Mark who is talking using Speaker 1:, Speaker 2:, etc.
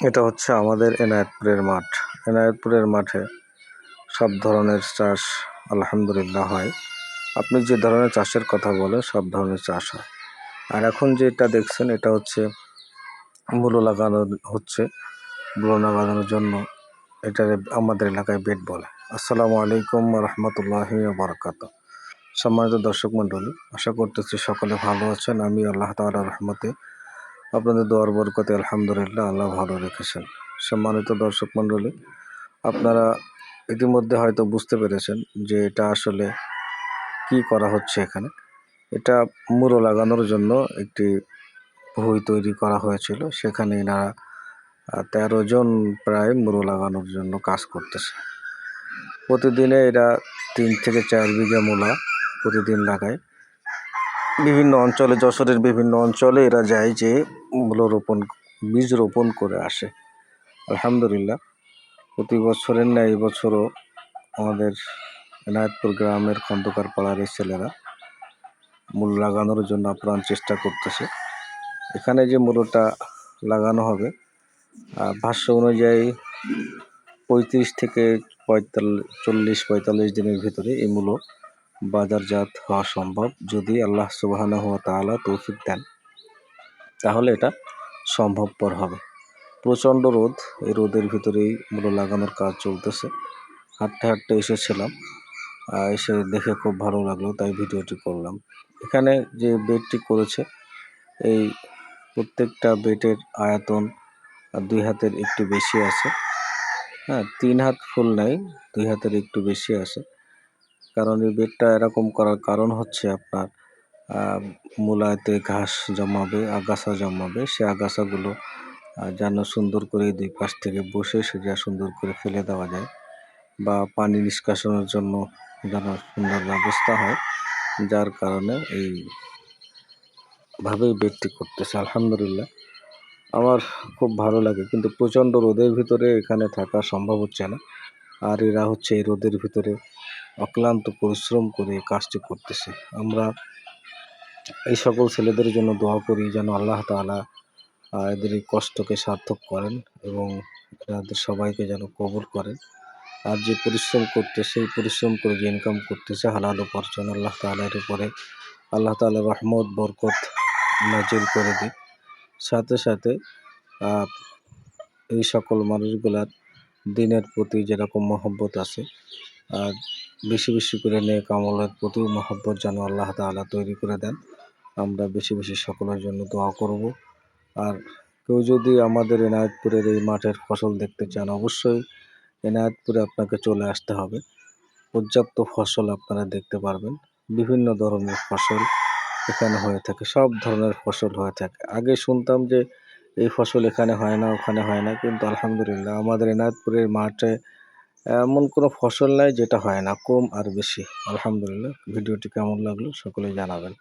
Speaker 1: এটা হচ্ছে আমাদের এনায়েতপুরের মাঠ। এনায়েতপুরের মাঠে সব ধরনের চাষ আলহামদুলিল্লাহ হয়। আপনি যে ধরনের চাষের কথা বলেন সব ধরনের চাষ হয়। আর এখন যেটা দেখছেন, এটা হচ্ছে মূলো লাগানো হচ্ছে। মূলো লাগানোর জন্য এটা আমাদের এলাকায় বেড বলে। আসসালামু আলাইকুম রহমতুল্লাহ বারকাত সম্মানিত দর্শক মণ্ডলী, আশা করতেছি সকলে ভালো আছেন। আমি আল্লাহ তাআলা রহমতে আপনাদের দোয়ার বরকতে আলহামদুলিল্লাহ আল্লাহ ভালো রেখেছেন। সম্মানিত দর্শক মণ্ডলী, আপনারা ইতিমধ্যে হয়তো বুঝতে পেরেছেন যে এটা আসলে কি করা হচ্ছে এখানে। এটা মুড়ো লাগানোর জন্য একটি ভুঁই তৈরি করা হয়েছিল। সেখানে এনারা তেরো জন প্রায় মুড়ো লাগানোর জন্য কাজ করতেছে। প্রতিদিনে এরা তিন থেকে চার বিঘা মূলা প্রতিদিন লাগায়। বিভিন্ন অঞ্চলে, যশোরের বিভিন্ন অঞ্চলে এরা যায় যে মূলো রোপণ, বীজ রোপণ করে আসে। আলহামদুলিল্লাহ, প্রতি বছরের ন্যায় এই বছরও আমাদের এনায়তপুর গ্রামের খন্দকার পাড়ার এই ছেলেরা মূল লাগানোর জন্য আপ্রাণ চেষ্টা করতেছে। এখানে যে মূলটা লাগানো হবে ভাষ্য অনুযায়ী পঁয়ত্রিশ থেকে পঁয়তাল্লিশ, চল্লিশ, পঁয়তাল্লিশ দিনের ভিতরে এই মূল বাজারজাত হওয়া সম্ভব। যদি আল্লাহ সুবাহানা হওয়া তালা তৌফিক দেন। তাহলে এটা সম্ভবপর হবে। প্রচণ্ড রোদ, এই রোদের ভিতরেই মূল্য লাগানোর কাজ চলতেছে। হাঁটতে হাঁটতে এসেছিলাম এসে দেখে খুব ভালো লাগল, তাই ভিডিওটি করলাম। এখানে যে বেডটি করেছে, এই প্রত্যেকটা বেডের আয়তন দুই হাতের একটু বেশি আছে। হ্যাঁ তিন হাত ফুল নাই, দুই হাতের একটু বেশি আছে। কারণ এই বেডটা এরকম করার কারণ হচ্ছে আপনার মূলায়তে ঘাস জমাবে, আগাছা জমাবে। সে আগাছাগুলো যেন সুন্দর করে দুই পাশ থেকে বসে সেটা সুন্দর করে ফেলে দেওয়া যায় বা পানি নিষ্কাশনের জন্য যেন সুন্দর ব্যবস্থা হয়, যার কারণে এই ভাবেই বেডটি করতেছে। আলহামদুলিল্লাহ। আমার খুব ভালো লাগে, কিন্তু প্রচণ্ড রোদের ভিতরে এখানে থাকা সম্ভব হচ্ছে না। আর এরা হচ্ছে এই রোদের ভিতরে অক্লান্ত পরিশ্রম করে কাজটি করতেছে। আমরা এই সকল ছেলেদের জন্য দোয়া করি যেন আল্লাহ তালা এদের এই কষ্টকে সার্থক করেন এবং এদের সবাইকে যেন কবর করেন। আর যে পরিশ্রম করতে, সেই পরিশ্রম করে যে ইনকাম করতেছে হালাল উপার্জন আল্লাহ তালার উপরে, আল্লাহ তালা রহমত, বরকত নাজিল করে দিই সাথে সাথে এই সকল মানুষগুলার দিনের প্রতি যেরকম মহব্বত আছে আর বেশি বেশি করে নেক আমলের প্রতি মহব্বত যেন আল্লাহ তালা তৈরি করে দেন। আমরা বেশি বেশি সকলের জন্য দোয়া করব। আর কেউ যদি আমাদের এনায়তপুরের এই মাঠের ফসল দেখতে চান, অবশ্যই এনায়তপুরে আপনাকে চলে আসতে হবে। পর্যাপ্ত ফসল আপনারা দেখতে পারবেন। বিভিন্ন ধরনের ফসল এখানে হয়ে থাকে, সব ধরনের ফসল হয়ে থাকে। আগে শুনতাম যে এই ফসল এখানে হয় না, ওখানে হয় না, কিন্তু আলহামদুলিল্লাহ আমাদের এনায়তপুরের মাঠে এমন কোনো ফসল নাই যেটা হয় না, কম আর বেশি। আলহামদুলিল্লাহ, ভিডিওটি কেমন লাগল সকলেই জানাবেন।